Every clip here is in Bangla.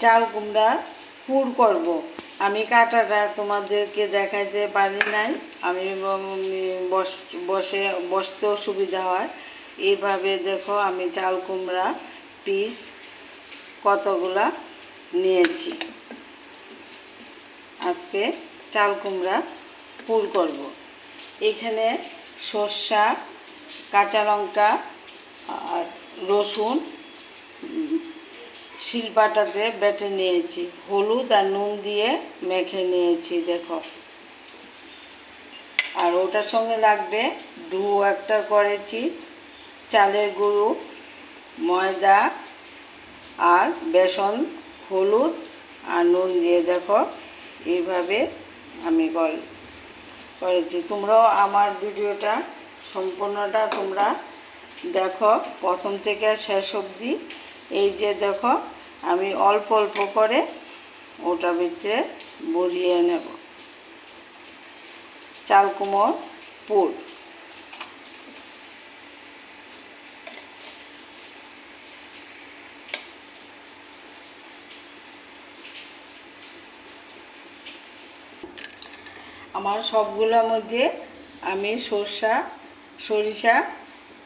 চাল কুমড়া পুর করব। আমি কাটাটা তোমাদেরকে দেখাইতে পারি নাই। আমি বস- বসে বসতেও সুবিধা হয়। এইভাবে দেখো আমি চাল কুমড়া পিস কতগুলা নিয়েছি। আজকে চাল কুমড়া পুর করব। এখানে সর্ষা, কাঁচা লঙ্কা আর রসুন শিলপাটাতে বেটে নিয়েছি। হলুদ আর নুন দিয়ে মেখে নিয়েছি, দেখো। আর ওটার সঙ্গে লাগবে ডু একটা করেছি, চালের গুঁড়ো, ময়দা আর বেসন, হলুদ আর নুন দিয়ে দেখো, এইভাবে আমি কর- করেছি। তোমরাও আমার ভিডিওটা সম্পূর্ণটা তোমরা দেখো, প্রথম থেকে শেষ অবধি। এই যে দেখো, আমি অল্প অল্প করে ওটা ভিতরে বলিয়ে নেব। চাল কুমড় পুর। আমার সবগুলোর মধ্যে আমি সরষা, সরিষা,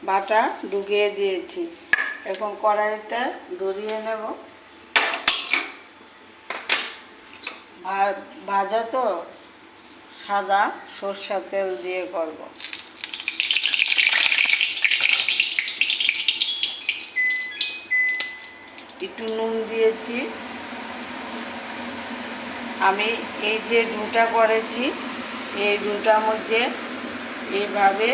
বাটা ঢুকিয়ে দিয়েছি। এখন কড়াইটা ধরিয়ে নেব। ভাজা তো সাদা সরষা তেল দিয়ে করব। একটু নুন দিয়েছি। আমি এই যে ডুটা করেছি, এই ডুটার মধ্যে এইভাবে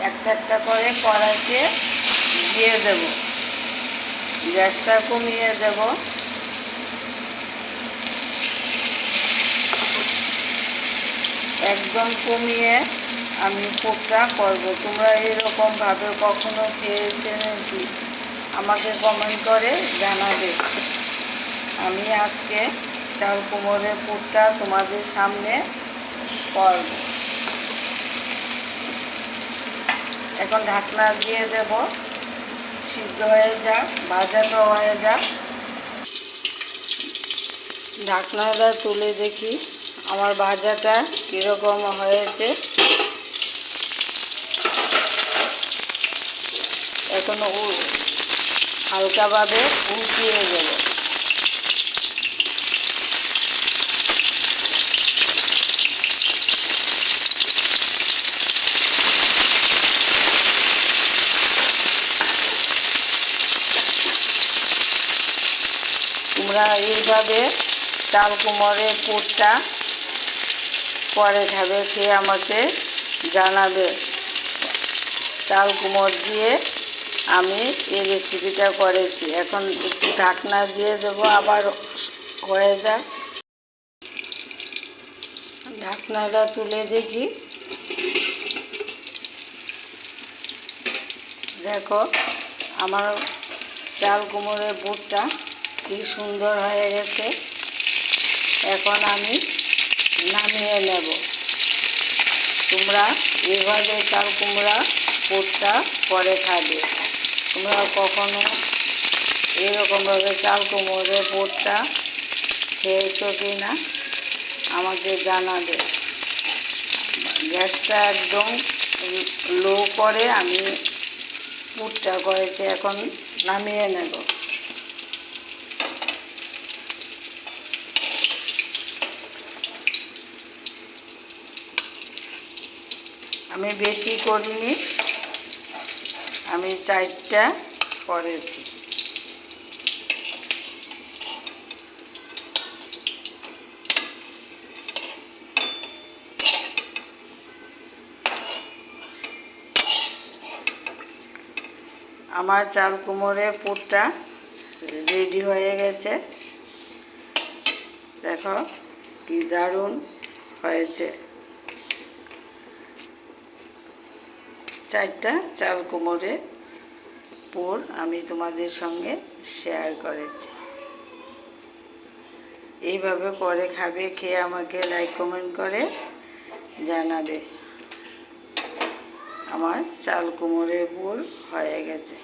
একটা একটা করে কড়াইতে দিয়ে দেব। গ্যাসটা কমিয়ে দেব। একদম কমিয়ে আমি পোকটা করব। তোমরা এরকমভাবে কখনো খেয়েছে নাকি? আমাকে কমেন্ট করে জানাবে। আমি আজকে চাল কোমরের পুরটা তোমাদের সামনে করব। এখন ঢাকনা দিয়ে দেব। সিদ্ধ হয়ে যাক ভাজাটা হয়ে যাক। ঢাকনাটা তুলে দেখি আমার ভাজাটা কীরকম হয়েছে। এখন হালকাভাবে উল্টিয়ে দেবো। তোমরা এইভাবে চাল কুমড়ের পুরটা পরে খাবে খেয়ে আমাকে জানাবে। চাল কুমড় দিয়ে আমি এই রেসিপিটা করেছি। এখন একটু ঢাকনা দিয়ে দেবো, আবার হয়ে যাক। ঢাকনাটা তুলে দেখি। দেখো, আমার চাল কুমড়ের বুটটা কি সুন্দর হয়ে গেছে। এখন আমি নামিয়ে নেব। তোমরা এভাবে চাল কুমড়া পুরটা পরে খাবে। তোমরা কখনো এরকমভাবে চাল কুমড়ের পুরটা খেয়েছো কি না আমাকে জানাবে। গ্যাসটা একদম লো করে আমি পুরটা করেছি এখন নামিয়ে নেব। আমি বেশি করিনি। আমি চারটা করেছি। আমার চাল কুমড়ের পুরটা রেডি হয়ে গেছে। দেখো কি দারুণ হয়েছে। চারটা চাল কোমরে পর আমি তোমাদের সঙ্গে শেয়ার করেছি। এইভাবে করে খাবে, খেয়ে আমাকে লাইক কমেন্ট করে জানাবে। আমার চাল কোমরে পোর হয়ে গেছে।